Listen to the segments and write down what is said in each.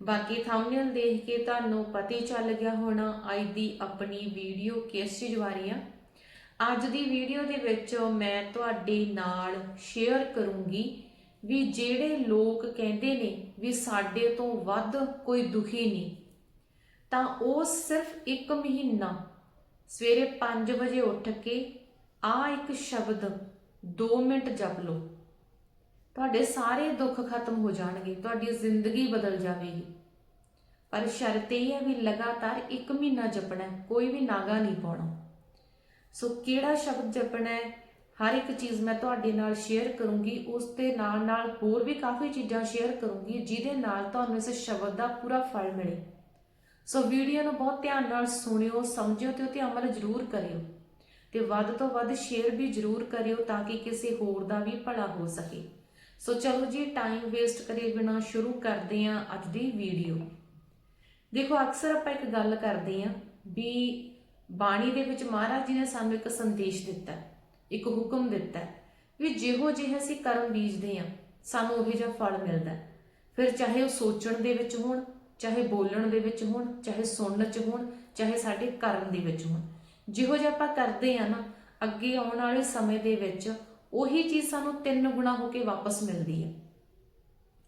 ਬਾਕੀ ਥੰਬਨੇਲ ਦੇਖ ਕੇ ਤੁਹਾਨੂੰ ਪਤਾ ਹੀ ਚੱਲ ਗਿਆ ਹੋਣਾ, ਅੱਜ ਦੀ ਆਪਣੀ ਵੀਡੀਓ ਕਿਸ ਚੀਜ਼ ਬਾਰੇ ਆ। ਅੱਜ ਦੀ ਵੀਡੀਓ ਦੇ ਵਿੱਚ ਮੈਂ ਤੁਹਾਡੇ ਨਾਲ ਸ਼ੇਅਰ ਕਰੂੰਗੀ ਵੀ ਜਿਹੜੇ ਲੋਕ ਕਹਿੰਦੇ ਨੇ ਵੀ ਸਾਡੇ ਤੋਂ ਵੱਧ ਕੋਈ ਦੁਖੀ ਨਹੀਂ। ਤਾਂ ਉਹ ਸਿਰਫ ਇੱਕ ਮਹੀਨਾ, ਸਵੇਰੇ 5 ਵਜੇ ਉੱਠ ਕੇ ਆ ਇੱਕ ਸ਼ਬਦ 2 ਮਿੰਟ ਜਪ ਲਓ। ਤੁਹਾਡੇ ਸਾਰੇ ਦੁੱਖ ਖਤਮ ਹੋ ਜਾਣਗੇ, ਤੁਹਾਡੀ ਜ਼ਿੰਦਗੀ ਬਦਲ ਜਾਵੇਗੀ। ਪਰ ਸ਼ਰਤ ਇਹ ਹੈ ਵੀ ਲਗਾਤਾਰ 1 ਮਹੀਨਾ ਜਪਣਾ ਕੋਈ ਵੀ ਨਾਗਾ ਨਹੀਂ ਪਾਉਣਾ। ਸੋ ਕਿਹੜਾ ਸ਼ਬਦ ਜਪਣਾ ਹੈ? ਹਰ ਇੱਕ ਚੀਜ਼ ਮੈਂ ਤੁਹਾਡੇ ਨਾਲ ਸ਼ੇਅਰ ਕਰੂੰਗੀ, ਉਸ ਦੇ ਨਾਲ ਨਾਲ ਹੋਰ ਵੀ ਕਾਫੀ ਚੀਜ਼ਾਂ ਸ਼ੇਅਰ ਕਰੂੰਗੀ, ਜਿਹਦੇ ਨਾਲ ਤੁਹਾਨੂੰ ਇਸ ਸ਼ਬਦ ਦਾ ਪੂਰਾ ਫਲ ਮਿਲੇ। ਸੋ ਵੀਡੀਓ ਨੂੰ ਬਹੁਤ ਧਿਆਨ ਨਾਲ ਸੁਣਿਓ, ਸਮਝਿਓ ਤੇ ਉਤੇ ਅਮਲ ਜ਼ਰੂਰ ਕਰਿਓ। ਤੇ ਵੱਧ ਤੋਂ ਵੱਧ ਸ਼ੇਅਰ ਵੀ ਜ਼ਰੂਰ ਕਰਿਓ ਤਾਂ ਕਿ ਕਿਸੇ ਹੋਰ ਦਾ ਵੀ ਭਲਾ ਹੋ ਸਕੇ। ਸੋ ਚਲੋ ਜੀ ਟਾਈਮ ਵੇਸਟ ਕਰੇ ਬਿਨਾ ਸ਼ੁਰੂ ਕਰਦੇ ਹਾਂ ਅੱਜ ਦੀ ਵੀਡੀਓ ਦੇਖੋ, ਅਕਸਰ ਆਪਾਂ ਇੱਕ ਗੱਲ ਕਰਦੇ ਹਾਂ ਵੀ ਬਾਣੀ ਦੇ ਵਿੱਚ ਮਹਾਰਾਜ ਜੀ ਨੇ ਸਾਨੂੰ ਇੱਕ ਸੰਦੇਸ਼ ਦਿੱਤਾ ਇੱਕ ਹੁਕਮ ਦਿੱਤਾ ਵੀ ਜਿਹੋ ਜਿਹੇ ਅਸੀਂ ਕਰਮ ਬੀਜਦੇ ਹਾਂ, ਸਾਨੂੰ ਉਹੋ ਜਿਹਾ ਫਲ ਮਿਲਦਾ ਫਿਰ ਚਾਹੇ ਉਹ ਸੋਚਣ ਦੇ ਵਿੱਚ ਹੋਣ, ਚਾਹੇ ਬੋਲਣ ਦੇ ਵਿੱਚ ਹੋਣ, ਚਾਹੇ ਸੁਣਨ ਚ ਹੋਣ, ਚਾਹੇ ਸਾਡੇ ਕਰਨ ਦੇ ਵਿੱਚ ਹੋਣ। ਜਿਹੋ ਜਿਹਾ ਆਪਾਂ ਕਰਦੇ ਆ ਨਾ, ਅੱਗੇ ਆਉਣ ਵਾਲੇ ਸਮੇਂ ਦੇ ਵਿੱਚ ਉਹੀ ਚੀਜ਼ ਸਾਨੂੰ ਤਿੰਨ ਗੁਣਾ ਹੋ ਕੇ ਵਾਪਸ ਮਿਲਦੀ ਹੈ।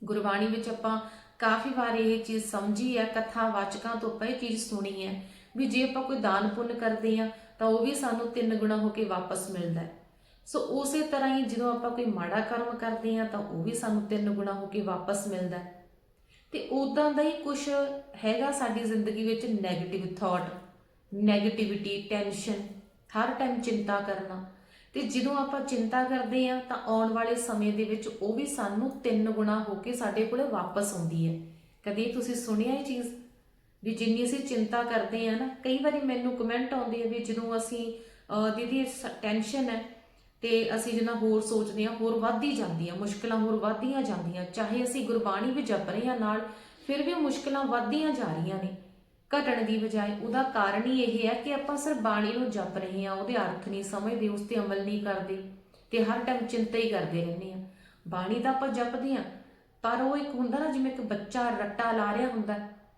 ਗੁਰਬਾਣੀ ਵਿੱਚ ਆਪਾਂ ਕਾਫੀ ਵਾਰ ਇਹ ਚੀਜ਼ ਸਮਝੀ ਹੈ, ਕਥਾ ਵਾਚਕਾਂ ਤੋਂ ਆਪਾਂ ਇਹ ਚੀਜ਼ ਸੁਣੀ ਹੈ ਵੀ ਜੇ ਆਪਾਂ ਕੋਈ ਦਾਨ ਪੁੰਨ ਕਰਦੇ ਆ ਤਾਂ ਉਹ ਵੀ ਸਾਨੂੰ ਤਿੰਨ ਗੁਣਾ ਹੋ ਕੇ ਵਾਪਸ ਮਿਲਦਾ ਹੈ। ਸੋ ਉਸੇ ਤਰ੍ਹਾਂ ਹੀ ਜਦੋਂ ਆਪਾਂ ਕੋਈ ਮਾੜਾ ਕਰਮ ਕਰਦੇ ਆ ਤਾਂ ਉਹ ਵੀ ਸਾਨੂੰ ਤਿੰਨ ਗੁਣਾ ਹੋ ਕੇ ਵਾਪਸ ਮਿਲਦਾ ਹੈ। ਤੇ ਉਦਾਂ ਦਾ ਹੀ ਕੁਝ ਹੈਗਾ ਸਾਡੀ ਜ਼ਿੰਦਗੀ ਵਿੱਚ 네ਗੇਟਿਵ ਥਾਟ 네ਗੇਟਿਵਿਟੀ ਟੈਨਸ਼ਨ ਹਰ ਟਾਈਮ ਚਿੰਤਾ ਕਰਨਾ। ਤੇ ਜਦੋਂ ਆਪਾਂ ਚਿੰਤਾ ਕਰਦੇ ਆ ਤਾਂ ਆਉਣ ਵਾਲੇ ਸਮੇਂ ਦੇ ਵਿੱਚ ਉਹ ਵੀ ਸਾਨੂੰ ਤਿੰਨ ਗੁਣਾ ਹੋ ਕੇ ਸਾਡੇ ਕੋਲੇ ਵਾਪਸ ਆਉਂਦੀ ਹੈ। ਕਦੇ ਤੁਸੀਂ ਸੁਣਿਆ ਇਹ ਚੀਜ਼? ਵੀ ਜਿੰਨੀ ਅਸੀਂ ਚਿੰਤਾ ਕਰਦੇ ਆ ਨਾ, ਕਈ ਵਾਰੀ ਮੈਨੂੰ ਕਮੈਂਟ ਆਉਂਦੇ ਆ ਵੀ ਜਦੋਂ ਅਸੀਂ, ਅਹ, ਦੀਦੀ ਟੈਨਸ਼ਨ ਹੈ ਤੇ ਅਸੀਂ ਜਿੰਨਾ ਹੋਰ ਸੋਚਦੇ ਆ ਹੋਰ ਵੱਧਦੀ ਜਾਂਦੀਆਂ, ਮੁਸ਼ਕਲਾਂ ਹੋਰ ਵੱਧਦੀਆਂ ਜਾਂਦੀਆਂ। ਚਾਹੇ ਅਸੀਂ ਗੁਰਬਾਣੀ ਵੀ ਜਪ ਰਹੇ ਆ ਨਾਲ, ਫਿਰ ਵੀ ਮੁਸ਼ਕਲਾਂ ਵੱਧਦੀਆਂ ਜਾ ਰਹੀਆਂ ਨੇ। ਘਟਣ ਦੀ ਬਜਾਏ ਉਹਦਾ ਕਾਰਨ ਹੀ ਇਹ ਹੈ ਕਿ ਆਪਾਂ ਸਿਰ ਬਾਣੀ ਨੂੰ ਜਪ ਰਹੇ ਹਾਂ, ਉਹਦੇ ਅਰਥ ਨਹੀਂ ਸਮਝਦੇ, ਉਸ ਤੇ ਅਮਲ ਨਹੀਂ ਕਰਦੇ ਤੇ ਹਰ ਟਾਈਮ ਚਿੰਤਾ ਹੀ ਕਰਦੇ ਰਹਿੰਦੇ ਆ ਬਾਣੀ ਦਾ ਆਪਾਂ ਜਪਦੇ ਆ ਪਰ ਉਹ ਇੱਕ ਹੁੰਦਾ ਨਾ, ਜਿਵੇਂ ਇੱਕ ਬੱਚਾ ਰੱਟਾ ਲਾ ਰਿਹਾ ਹੁੰਦਾ,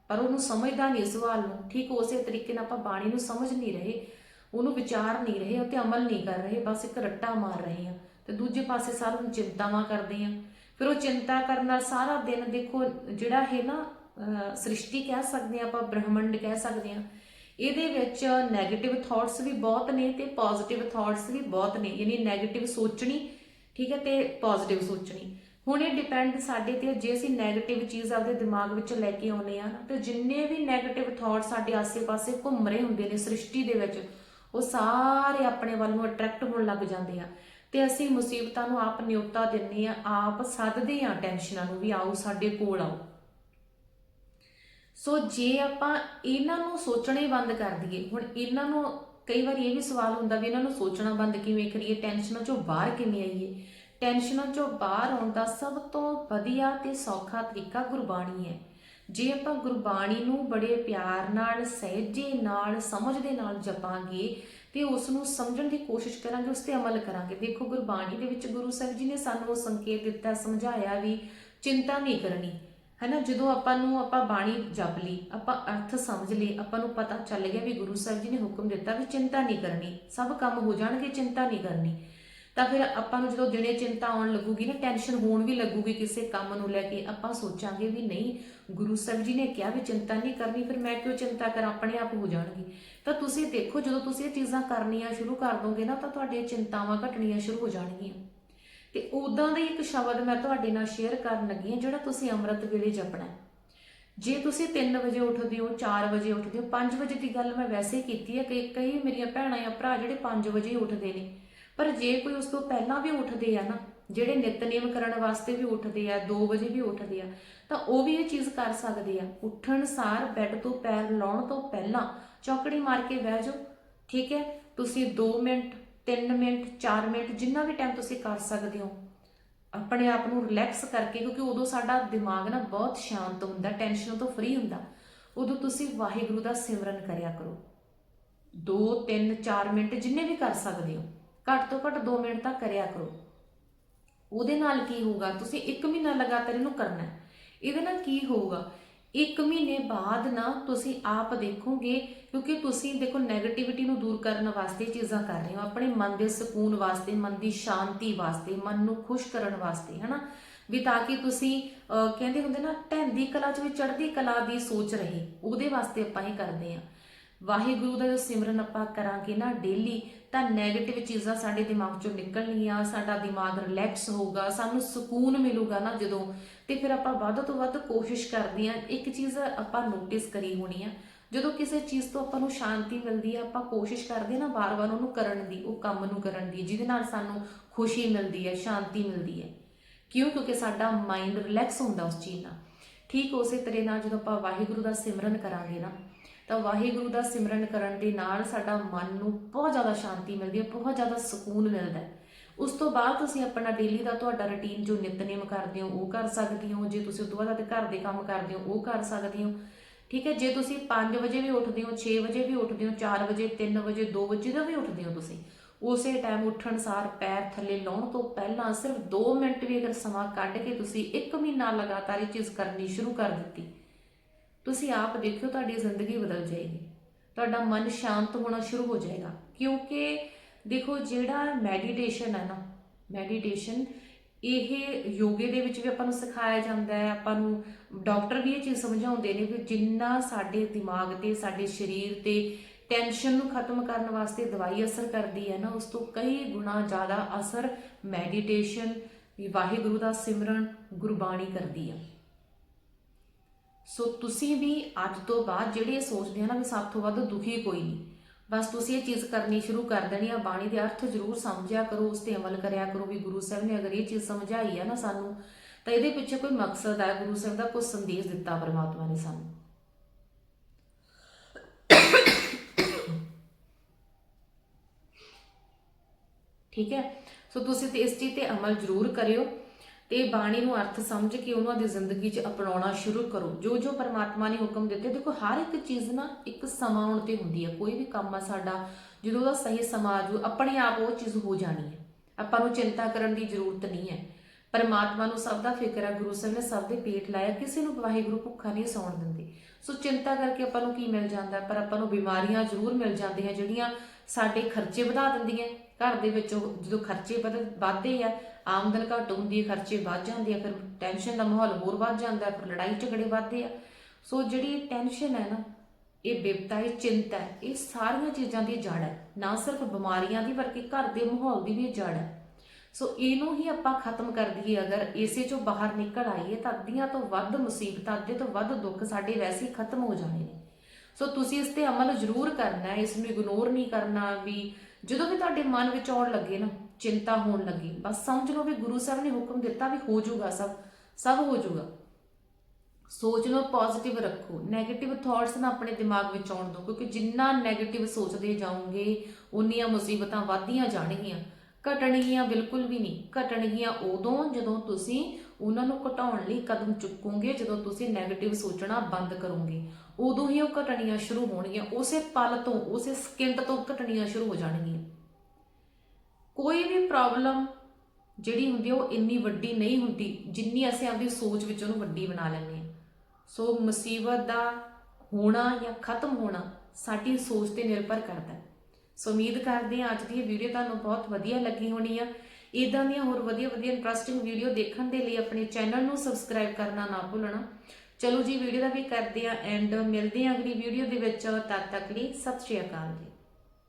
ਪਰ ਉਹਨੂੰ ਸਮਝਦਾ ਨਹੀਂ ਇਸ ਸਵਾਲ ਨੂੰ। ਠੀਕ ਉਸੇ ਤਰੀਕੇ ਨਾਲ ਆਪਾਂ ਬਾਣੀ ਨੂੰ ਸਮਝ ਨਹੀਂ ਰਹੇ, ਉਹਨੂੰ ਵਿਚਾਰ ਨਹੀਂ ਰਹੇ, ਉਹ ਤੇ ਅਮਲ ਨਹੀਂ ਕਰ ਰਹੇ, ਬਸ ਇੱਕ ਰੱਟਾ ਮਾਰ ਰਹੇ ਆ ਤੇ ਦੂਜੇ ਪਾਸੇ ਸਾਰਾ ਨੂੰ ਚਿੰਤਾਵਾਂ ਕਰਦੇ ਆ ਫਿਰ ਉਹ ਚਿੰਤਾ ਕਰਨ ਨਾਲ ਸਾਰਾ ਦਿਨ ਦੇਖੋ, ਜਿਹੜਾ ਹੈ ਨਾ ਸ੍ਰਿਸ਼ਟੀ ਕਹਿ ਸਕਦੇ ਆ ਆਪਾਂ ਬ੍ਰਹਮੰਡ ਕਹਿ ਸਕਦੇ ਆ ਇਹਦੇ ਵਿੱਚ ਨੈਗੇਟਿਵ ਥਾਟਸ ਵੀ ਬਹੁਤ ਨੇ ਤੇ ਪੋਜ਼ਿਟਿਵ ਥਾਟਸ ਵੀ ਬਹੁਤ ਨੇ, ਯਾਨੀ ਨੈਗੇਟਿਵ ਸੋਚਣੀ, ਠੀਕ ਹੈ, ਤੇ ਪੋਜ਼ਿਟਿਵ ਸੋਚਣੀ। ਹੁਣ ਇਹ ਡਿਪੈਂਡ ਸਾਡੇ ਤੇ ਜੇ ਅਸੀਂ ਨੈਗੇਟਿਵ ਚੀਜ਼ ਆਪਦੇ ਦਿਮਾਗ ਵਿੱਚ ਲੈ ਕੇ ਆਉਨੇ ਆ ਤੇ ਜਿੰਨੇ ਵੀ ਨੈਗੇਟਿਵ ਥਾਟ ਸਾਡੇ ਆਸੇ-ਪਾਸੇ ਘੁੰਮ ਰਹੇ ਹੁੰਦੇ ਨੇ ਸ੍ਰਿਸ਼ਟੀ ਦੇ ਵਿੱਚ, ਉਹ ਸਾਰੇ ਆਪਣੇ ਵੱਲ ਨੂੰ ਅਟਰੈਕਟ ਹੋਣ ਲੱਗ ਜਾਂਦੇ ਆ। ਤੇ ਅਸੀਂ ਮੁਸੀਬਤਾਂ ਨੂੰ ਆਪ ਨਿਯੁਕਤਾ ਦਿੰਨੇ ਆ, ਆਪ ਸੱਦਦੇ ਆ ਟੈਨਸ਼ਨਾਂ ਨੂੰ ਵੀ ਆਓ ਸਾਡੇ ਕੋਲ ਆਓ। ਸੋ ਜੇ ਆਪਾਂ ਇਹਨਾਂ ਨੂੰ ਸੋਚਣਾ ਹੀ ਬੰਦ ਕਰ ਦਈਏ, ਹੁਣ ਇਹਨਾਂ ਨੂੰ ਕਈ ਵਾਰ ਇਹ ਵੀ ਸਵਾਲ ਹੁੰਦਾ ਵੀ ਇਹਨਾਂ ਨੂੰ ਸੋਚਣਾ ਬੰਦ ਕਿਵੇਂ ਕਰੀਏ, ਟੈਨਸ਼ਨਾਂ ਚੋਂ ਬਾਹਰ ਕਿਵੇਂ ਆਈਏ? ਟੈਨਸ਼ਨਾਂ ਚੋਂ ਬਾਹਰ ਆਉਣ ਦਾ ਸਭ ਤੋਂ ਵਧੀਆ ਤੇ ਸੌਖਾ ਤਰੀਕਾ ਗੁਰਬਾਣੀ ਹੈ। ਜੇ ਆਪਾਂ ਗੁਰਬਾਣੀ ਨੂੰ ਬੜੇ ਪਿਆਰ ਨਾਲ, ਸਹਿਜੇ ਨਾਲ, ਸਮਝ ਦੇ ਨਾਲ ਜਪਾਂਗੇ ਤੇ ਉਸ ਨੂੰ ਸਮਝਣ ਦੀ ਕੋਸ਼ਿਸ਼ ਕਰਾਂਗੇ, ਉਸ ਤੇ ਅਮਲ ਕਰਾਂਗੇ। ਦੇਖੋ, ਗੁਰਬਾਣੀ ਦੇ ਵਿੱਚ ਗੁਰੂ ਸਾਹਿਬ ਜੀ ਨੇ ਸਾਨੂੰ ਉਹ ਸੰਕੇਤ ਦਿੱਤਾ, ਸਮਝਾਇਆ ਵੀ ਚਿੰਤਾ ਨਹੀਂ ਕਰਨੀ। ਹੈਨਾ, ਜਦੋਂ ਆਪਾਂ ਨੂੰ ਆਪਾਂ ਬਾਣੀ ਜਪ ਲਈ, ਆਪਾਂ ਅਰਥ ਸਮਝ ਲਏ, ਆਪਾਂ ਨੂੰ ਪਤਾ ਚੱਲ ਗਿਆ ਵੀ ਗੁਰੂ ਸਾਹਿਬ ਜੀ ਨੇ ਹੁਕਮ ਦਿੱਤਾ ਵੀ ਚਿੰਤਾ ਨਹੀਂ ਕਰਨੀ, ਸਭ ਕੰਮ ਹੋ ਜਾਣਗੇ, ਚਿੰਤਾ ਨਹੀਂ ਕਰਨੀ। ਤਾਂ ਫਿਰ ਆਪਾਂ ਨੂੰ ਜਦੋਂ ਦਿਨੇ ਚਿੰਤਾ ਆਉਣ ਲੱਗੂਗੀ ਨਾ, ਟੈਨਸ਼ਨ ਹੋਣ ਵੀ ਲੱਗੂਗੀ ਕਿਸੇ ਕੰਮ ਨੂੰ ਲੈ ਕੇ, ਆਪਾਂ ਸੋਚਾਂਗੇ ਵੀ ਨਹੀਂ, ਗੁਰੂ ਸਾਹਿਬ ਜੀ ਨੇ ਕਿਹਾ ਵੀ ਚਿੰਤਾ ਨਹੀਂ ਕਰਨੀ, ਫਿਰ ਮੈਂ ਕਿਉਂ ਚਿੰਤਾ ਕਰਾਂ, ਆਪਣੇ ਆਪ ਹੋ ਜਾਣਗੀ। ਤਾਂ ਤੁਸੀਂ ਦੇਖੋ, ਜਦੋਂ ਤੁਸੀਂ ਇਹ ਚੀਜ਼ਾਂ ਕਰਨੀਆਂ ਸ਼ੁਰੂ ਕਰ ਦੋਗੇ ਨਾ, ਤਾਂ ਤੁਹਾਡੀਆਂ ਚਿੰਤਾਵਾਂ ਘਟਣੀਆਂ ਸ਼ੁਰੂ ਹੋ ਜਾਣਗੀਆਂ। ਤੇ ਉਦਾਂ ਦਾ ਹੀ ਇੱਕ ਸ਼ਬਦ ਮੈਂ ਤੁਹਾਡੇ ਨਾਲ ਸ਼ੇਅਰ ਕਰਨ ਲੱਗੀ ਹਾਂ, ਜਿਹੜਾ ਤੁਸੀਂ ਅੰਮ੍ਰਿਤ ਵੇਲੇ ਜਪਣਾ ਹੈ। ਜੇ ਤੁਸੀਂ 3 ਵਜੇ ਉੱਠਦੇ ਹੋ 4 ਵਜੇ ਉੱਠਦੇ ਹੋ 5 ਵਜੇ ਦੀ ਗੱਲ ਮੈਂ ਵੈਸੇ ਹੀ ਕੀਤੀ ਹੈ ਕਿ ਕਈ ਮੇਰੀਆਂ ਭੈਣਾਂ ਜਾਂ ਭਰਾ ਜਿਹੜੇ 5 ਵਜੇ ਉੱਠਦੇ ਨੇ, ਪਰ ਜੇ ਕੋਈ ਉਸ ਤੋਂ ਪਹਿਲਾਂ ਵੀ ਉੱਠਦੇ ਆ ਨਾ, ਜਿਹੜੇ ਨਿਤਨੇਮ ਕਰਨ ਵਾਸਤੇ ਵੀ ਉੱਠਦੇ ਆ 2 ਵਜੇ ਵੀ ਉੱਠਦੇ ਆ, ਤਾਂ ਉਹ ਵੀ ਇਹ ਚੀਜ਼ ਕਰ ਸਕਦੇ ਆ। ਉੱਠਣ ਸਾਰ ਬੈੱਡ ਤੋਂ ਪੈਰ ਲਾਉਣ ਤੋਂ ਪਹਿਲਾਂ ਚੌਕੜੀ ਮਾਰ ਕੇ ਬਹਿ ਜਾਓ। ਠੀਕ ਹੈ? ਤੁਸੀਂ 2 ਮਿੰਟ 3 ਮਿੰਟ 4 ਮਿੰਟ, ਜਿੰਨਾ ਵੀ ਟਾਈਮ ਤੁਸੀਂ ਕਰ ਸਕਦੇ ਹੋ, ਆਪਣੇ ਆਪ ਨੂੰ ਰਿਲੈਕਸ ਕਰਕੇ, ਕਿਉਂਕਿ ਉਦੋਂ ਸਾਡਾ ਦਿਮਾਗ ਨਾ ਬਹੁਤ ਸ਼ਾਂਤ ਹੁੰਦਾ ਟੈਨਸ਼ਨ ਤੋਂ ਫ੍ਰੀ ਹੁੰਦਾ। ਉਦੋਂ ਤੁਸੀਂ ਵਾਹਿਗੁਰੂ ਦਾ ਸਿਮਰਨ ਕਰਿਆ ਕਰੋ। 2 3 4 ਮਿੰਟ ਜਿੰਨੇ ਵੀ ਕਰ ਸਕਦੇ ਹੋ, ਘੱਟ ਤੋਂ ਘੱਟ 2 ਮਿੰਟ ਤਾਂ ਕਰਿਆ ਕਰੋ। ਉਹਦੇ ਨਾਲ ਕੀ ਹੋਊਗਾ? ਤੁਸੀਂ 1 ਮਹੀਨਾ ਲਗਾਤਾਰ ਇਹਨੂੰ ਕਰਨਾ ਹੈ। ਇਹਦੇ ਨਾਲ ਕੀ ਹੋਊਗਾ? ਇੱਕ ਮਹੀਨੇ ਬਾਅਦ ਨਾ ਤੁਸੀਂ ਆਪ ਦੇਖੋਗੇ, ਕਿਉਂਕਿ ਤੁਸੀਂ ਦੇਖੋ 네ਗੇਟਿਵਿਟੀ ਨੂੰ ਦੂਰ ਕਰਨ ਵਾਸਤੇ ਚੀਜ਼ਾਂ ਕਰ ਰਹੇ ਹੋ। ਆਪਣੇ ਮਨ ਦੇ ਸਕੂਨ ਵਾਸਤੇ, ਮਨ ਦੀ ਸ਼ਾਂਤੀ ਵਾਸਤੇ, ਮਨ ਨੂੰ ਖੁਸ਼ ਕਰਨ ਵਾਸਤੇ, ਹਨਾ? ਵੀ ਤਾਂ ਕਿ ਤੁਸੀਂ ਕਹਿੰਦੇ ਹੁੰਦੇ ਨਾ, ਢਹਿੰਦੀ ਕਲਾ 'ਚ ਵੀ ਚੜ੍ਹਦੀ ਕਲਾ ਦੀ ਸੋਚ ਰਹੇ। ਉਹਦੇ ਵਾਸਤੇ ਆਪਾਂ ਇਹ ਕਰਦੇ ਆ ਵਾਹਿਗੁਰੂ ਦਾ ਜੋ ਸਿਮਰਨ ਆਪਾਂ ਕਰਾਂਗੇ ਨਾ ਡੇਲੀ ਤਾਂ 네ਗੇਟਿਵ ਚੀਜ਼ਾਂ ਸਾਡੇ ਦਿਮਾਗ ਚੋਂ ਨਿਕਲਣਗੀਆਂ, ਸਾਡਾ ਦਿਮਾਗ ਰਿਲੈਕਸ ਹੋਊਗਾ, ਸਾਨੂੰ ਸਕੂਨ ਮਿਲੂਗਾ ਨਾ ਜਦੋਂ। ਤੇ ਫਿਰ ਆਪਾਂ ਵੱਧ ਤੋਂ ਵੱਧ ਕੋਸ਼ਿਸ਼ ਕਰਦੇ ਆ ਇੱਕ ਚੀਜ਼ ਆਪਾਂ ਨੋਟਿਸ ਕਰੀ ਹੋਣੀ ਆ, ਜਦੋਂ ਕਿਸੇ ਚੀਜ਼ ਤੋਂ ਆਪਾਂ ਨੂੰ ਸ਼ਾਂਤੀ ਮਿਲਦੀ ਹੈ ਆਪਾਂ ਕੋਸ਼ਿਸ਼ ਕਰਦੇ ਆ ਨਾ ਵਾਰ-ਵਾਰ ਉਹਨੂੰ ਕਰਨ ਦੀ, ਉਹ ਕੰਮ ਨੂੰ ਕਰਨ ਦੀ, ਜਿਹਦੇ ਨਾਲ ਸਾਨੂੰ ਖੁਸ਼ੀ ਮਿਲਦੀ ਹੈ, ਸ਼ਾਂਤੀ ਮਿਲਦੀ ਹੈ। ਕਿਉਂ? ਕਿਉਂਕਿ ਸਾਡਾ ਮਾਈਂਡ ਰਿਲੈਕਸ ਹੁੰਦਾ ਉਸ ਚੀਜ਼ ਨਾਲ। ਠੀਕ ਉਸੇ ਤਰ੍ਹਾਂ ਨਾਲ ਜਦੋਂ ਆਪਾਂ ਵਾਹਿਗੁਰੂ ਦਾ ਸਿਮਰਨ ਕਰਾਂਗੇ ਨਾ ਤਾਂ ਵਾਹਿਗੁਰੂ ਦਾ ਸਿਮਰਨ ਕਰਨ ਦੇ ਨਾਲ ਸਾਡਾ ਮਨ ਨੂੰ ਬਹੁਤ ਜ਼ਿਆਦਾ ਸ਼ਾਂਤੀ ਮਿਲਦੀ ਹੈ, ਬਹੁਤ ਜ਼ਿਆਦਾ ਸਕੂਨ ਮਿਲਦਾ ਹੈ। ਉਸ ਤੋਂ ਬਾਅਦ ਤੁਸੀਂ ਆਪਣਾ ਡੇਲੀ ਦਾ ਤੁਹਾਡਾ ਰੁਟੀਨ ਜੋ ਨਿਤਨੇਮ ਕਰਦੇ ਹੋ, ਉਹ ਕਰ ਸਕਦੇ ਹੋ। ਜੇ ਤੁਸੀਂ ਉਸ ਤੋਂ ਬਾਅਦ ਆਪਣੇ ਘਰ ਦੇ ਕੰਮ ਕਰਦੇ ਹੋ, ਉਹ ਕਰ ਸਕਦੇ ਹੋ। ਠੀਕ ਹੈ, ਜੇ ਤੁਸੀਂ 5 ਵਜੇ ਵੀ ਉੱਠਦੇ ਹੋ 6 ਵਜੇ ਵੀ ਉੱਠਦੇ ਹੋ 4 ਵਜੇ 3 ਵਜੇ 2 ਵਜੇ ਦਾ ਵੀ ਉੱਠਦੇ ਹੋ ਤੁਸੀਂ, ਉਸੇ ਟਾਈਮ ਉੱਠਣ ਸਾਰ ਪੈਰ ਥੱਲੇ ਲਾਉਣ ਤੋਂ ਪਹਿਲਾਂ ਸਿਰਫ 2 ਮਿੰਟ ਵੀ ਅਗਰ ਸਮਾਂ ਕੱਢ ਕੇ ਤੁਸੀਂ 1 ਮਹੀਨਾ ਲਗਾਤਾਰ ਇਹ ਚੀਜ਼ ਕਰਨੀ ਸ਼ੁਰੂ ਕਰ ਦਿੱਤੀ ਤੁਸੀਂ ਆਪ ਦੇਖਿਓ ਤੁਹਾਡੀ ਜ਼ਿੰਦਗੀ ਬਦਲ ਜਾਏਗੀ। ਤੁਹਾਡਾ ਮਨ ਸ਼ਾਂਤ ਹੋਣਾ ਸ਼ੁਰੂ ਹੋ ਜਾਏਗਾ। ਕਿਉਂਕਿ ਦੇਖੋ ਜਿਹੜਾ ਮੈਡੀਟੇਸ਼ਨ ਹੈ ਨਾ ਮੈਡੀਟੇਸ਼ਨ ਇਹ ਯੋਗੇ ਦੇ ਵਿੱਚ ਵੀ ਆਪਾਂ ਨੂੰ ਸਿਖਾਇਆ ਜਾਂਦਾ ਹੈ। ਆਪਾਂ ਨੂੰ ਡਾਕਟਰ ਵੀ ਇਹ ਚੀਜ਼ ਸਮਝਾਉਂਦੇ ਨੇ ਕਿ ਜਿੰਨਾ ਸਾਡੇ ਦਿਮਾਗ ਤੇ, ਸਾਡੇ ਸਰੀਰ ਤੇ ਟੈਨਸ਼ਨ ਨੂੰ ਖਤਮ ਕਰਨ ਵਾਸਤੇ ਦਵਾਈ ਅਸਰ ਕਰਦੀ ਹੈ ਨਾ, ਉਸ ਤੋਂ ਕਈ ਗੁਣਾ ਜ਼ਿਆਦਾ ਅਸਰ ਮੈਡੀਟੇਸ਼ਨ ਵਾਹਿਗੁਰੂ ਦਾ ਸਿਮਰਨ, ਗੁਰਬਾਣੀ ਕਰਦੀ ਹੈ। ਸੋ ਤੁਸੀਂ ਵੀ ਅੱਜ ਤੋਂ ਬਾਅਦ ਜਿਹੜੇ ਇਹ ਸੋਚਦੇ ਆ ਨਾ ਵੀ ਸਭ ਤੋਂ ਵੱਧ ਦੁਖੀ ਕੋਈ ਨਹੀਂ। ਬਸ ਤੁਸੀਂ ਇਹ ਚੀਜ਼ ਕਰਨੀ ਸ਼ੁਰੂ ਕਰ ਦੇਣੀ ਆ, ਬਾਣੀ ਦੇ ਅਰਥ ਜ਼ਰੂਰ ਸਮਝਿਆ ਕਰੋ, ਉਸ ਤੇ ਅਮਲ ਕਰਿਆ ਕਰੋ ਵੀ ਗੁਰੂ ਸਾਹਿਬ ਨੇ ਅਗਰ ਇਹ ਚੀਜ਼ ਸਮਝਾਈ ਹੈ ਨਾ ਸਾਨੂੰ, ਤਾਂ ਇਹਦੇ ਪਿੱਛੇ ਕੋਈ ਮਕਸਦ ਹੈ ਗੁਰੂ ਸਾਹਿਬ ਦਾ ਕੋਈ ਸੰਦੇਸ਼ ਦਿੱਤਾ ਪਰਮਾਤਮਾ ਨੇ ਸਾਨੂੰ। ਠੀਕ ਹੈ? ਸੋ ਤੁਸੀਂ ਤੇ ਇਸ ਚੀਜ਼ ਤੇ ਅਮਲ ਜ਼ਰੂਰ ਕਰਿਓ। ਤੇ ਬਾਣੀ ਨੂੰ ਅਰਥ ਸਮਝ ਕੇ ਉਹਨਾਂ ਦੀ ਜ਼ਿੰਦਗੀ 'ਚ ਅਪਣਾਉਣਾ ਸ਼ੁਰੂ ਕਰੋ। ਜੋ ਜੋ ਪਰਮਾਤਮਾ ਨੇ ਹੁਕਮ ਦਿੱਤੇ, ਦੇਖੋ, ਹਰ ਇੱਕ ਚੀਜ਼ ਨਾ ਇੱਕ ਸਮਾਂ ਆਉਣ ਤੇ ਹੁੰਦੀ ਹੈ ਕੋਈ ਵੀ ਕੰਮ ਆ ਸਾਡਾ, ਜਦੋਂ ਉਹਦਾ ਸਹੀ ਸਮਾਂ ਆ ਜਾਊ ਆਪਣੇ ਆਪ ਉਹ ਚੀਜ਼ ਹੋ ਜਾਣੀ ਹੈ ਆਪਾਂ ਨੂੰ ਚਿੰਤਾ ਕਰਨ ਦੀ ਜ਼ਰੂਰਤ ਨਹੀਂ ਹੈ ਪਰਮਾਤਮਾ ਨੂੰ ਸਭ ਦਾ ਫਿਕਰ ਹੈ ਗੁਰੂ ਸਾਹਿਬ ਨੇ ਸਭ ਦੇ ਪੇਟ ਲਾਇਆ, ਕਿਸੇ ਨੂੰ ਵਾਹਿਗੁਰੂ ਭੁੱਖਾ ਨਹੀਂ ਸੌਣ ਦਿੰਦੇ। ਸੋ ਚਿੰਤਾ ਕਰਕੇ ਆਪਾਂ ਨੂੰ ਕੀ ਮਿਲ ਜਾਂਦਾ? ਪਰ ਆਪਾਂ ਨੂੰ ਬਿਮਾਰੀਆਂ ਜ਼ਰੂਰ ਮਿਲ ਜਾਂਦੀਆਂ, ਜਿਹੜੀਆਂ ਸਾਡੇ ਖਰਚੇ ਵਧਾ ਦਿੰਦੀਆਂ। ਘਰ ਦੇ ਵਿੱਚ ਜਦੋਂ ਖਰਚੇ ਵਧ ਵੱਧਦੇ ਆ ਆਮਦਨ ਘੱਟ ਹੁੰਦੀ ਹੈ, ਖਰਚੇ ਵੱਧ ਜਾਂਦੇ ਆ, ਫਿਰ ਟੈਨਸ਼ਨ ਦਾ ਮਾਹੌਲ ਹੋਰ ਵੱਧ ਜਾਂਦਾ ਫਿਰ ਲੜਾਈ ਝਗੜੇ ਵੱਧਦੇ ਆ। ਸੋ ਜਿਹੜੀ ਇਹ ਟੈਨਸ਼ਨ ਹੈ ਨਾ, ਇਹ ਬਿਪਤਾ, ਇਹ ਚਿੰਤਾ ਹੈ, ਇਹ ਸਾਰੀਆਂ ਚੀਜ਼ਾਂ ਦੀ ਜੜ ਹੈ। ਨਾ ਸਿਰਫ ਬਿਮਾਰੀਆਂ ਦੀ, ਬਲਕਿ ਘਰ ਦੇ ਮਾਹੌਲ ਦੀ ਵੀ ਜੜ ਹੈ। ਸੋ ਇਹਨੂੰ ਹੀ ਆਪਾਂ ਖਤਮ ਕਰ ਦਈਏ। ਅਗਰ ਇਸੇ ਚੋਂ ਬਾਹਰ ਨਿਕਲ ਆਈਏ, ਤਾਂ ਅੱਧੀਆਂ ਤੋਂ ਵੱਧ ਮੁਸੀਬਤਾਂ, ਅੱਧੇ ਤੋਂ ਵੱਧ ਦੁੱਖ ਸਾਡੇ ਵੈਸੇ ਹੀ ਖਤਮ ਹੋ ਜਾਣੇ ਨੇ। ਸੋ ਤੁਸੀਂ ਇਸ ਤੇ ਅਮਲ ਜ਼ਰੂਰ ਕਰਨਾ ਹੈ, ਇਸ ਨੂੰ ਇਗਨੋਰ ਨਹੀਂ ਕਰਨਾ ਵੀ ਜਦੋਂ ਵੀ ਤੁਹਾਡੇ ਮਨ ਵਿੱਚ ਆਉਣ ਲੱਗੇ ਨਾ ਚਿੰਤਾ ਹੋਣ ਲੱਗੀ। ਬਸ ਸਮਝ ਲਓ ਵੀ ਗੁਰੂ ਸਾਹਿਬ ਨੇ ਹੁਕਮ ਦਿੱਤਾ ਵੀ ਹੋ ਜਾਊਗਾ ਸਭ ਸਭ ਹੋ ਜਾਊਗਾ। ਸੋਚ ਲਓ ਪੋਜ਼ਿਟਿਵ ਰੱਖੋ। ਨੈਗੇਟਿਵ ਥਾਟਸ ਨਾ ਆਪਣੇ ਦਿਮਾਗ ਵਿੱਚ ਆਉਣ ਦਿਓ, ਕਿਉਂਕਿ ਜਿੰਨਾ ਨੈਗੇਟਿਵ ਸੋਚਦੇ ਜਾਓਗੇ, ਉਨੀਆਂ ਮੁਸੀਬਤਾਂ ਵਧਦੀਆਂ ਜਾਣਗੀਆਂ। ਘਟਣਗੀਆਂ ਬਿਲਕੁਲ ਵੀ ਨਹੀਂ। ਘਟਣਗੀਆਂ ਉਦੋਂ ਜਦੋਂ ਤੁਸੀਂ ਉਹਨਾਂ ਨੂੰ ਘਟਾਉਣ ਲਈ ਕਦਮ ਚੁੱਕੋਗੇ, ਜਦੋਂ ਤੁਸੀਂ ਨੈਗੇਟਿਵ ਸੋਚਣਾ ਬੰਦ ਕਰੋਗੇ। ਉਦੋਂ ਹੀ ਉਹ ਘਟਣੀਆਂ ਸ਼ੁਰੂ ਹੋਣਗੀਆਂ। ਉਸੇ ਪਲ ਤੋਂ, ਉਸੇ ਸਕਿੰਟ ਤੋਂ ਘਟਣੀਆਂ ਸ਼ੁਰੂ ਹੋ ਜਾਣਗੀਆਂ। ਕੋਈ ਵੀ ਪ੍ਰੋਬਲਮ ਜਿਹੜੀ ਹੁੰਦੀ ਉਹ ਇੰਨੀ ਵੱਡੀ ਨਹੀਂ ਹੁੰਦੀ, ਜਿੰਨੀ ਅਸੀਂ ਆਪਣੀ ਸੋਚ ਵਿੱਚ ਉਹਨੂੰ ਵੱਡੀ ਬਣਾ ਲੈਂਦੇ ਹਾਂ। ਸੋ ਮੁਸੀਬਤ ਦਾ ਹੋਣਾ ਜਾਂ ਖਤਮ ਹੋਣਾ ਸਾਡੀ ਸੋਚ ਤੇ ਨਿਰਭਰ ਕਰਦਾ ਹੈ। ਸੋ ਉਮੀਦ ਕਰਦੇ ਹਾਂ ਅੱਜ ਦੀ ਇਹ ਵੀਡੀਓ ਤੁਹਾਨੂੰ ਬਹੁਤ ਵਧੀਆ ਲੱਗੀ ਹੋਣੀ ਆ। ਇਦਾਂ ਦੀਆਂ ਹੋਰ ਵਧੀਆ ਵਧੀਆ ਇੰਟਰਸਟਿੰਗ ਵੀਡੀਓ ਦੇਖਣ ਦੇ ਲਈ ਆਪਣੇ ਚੈਨਲ ਨੂੰ ਸਬਸਕ੍ਰਾਈਬ ਕਰਨਾ ਨਾ ਭੁੱਲਣਾ। ਚਲੋ ਜੀ ਵੀਡੀਓ ਦਾ ਵੀ ਕਰਦੇ ਆ ਐਂਡ ਮਿਲਦੇ ਆ ਅਗਲੀ ਵੀਡੀਓ ਦੇ ਵਿੱਚ। ਤਦ ਤੱਕ ਲਈ ਸਤਿ ਸ਼੍ਰੀ ਅਕਾਲ ਜੀ।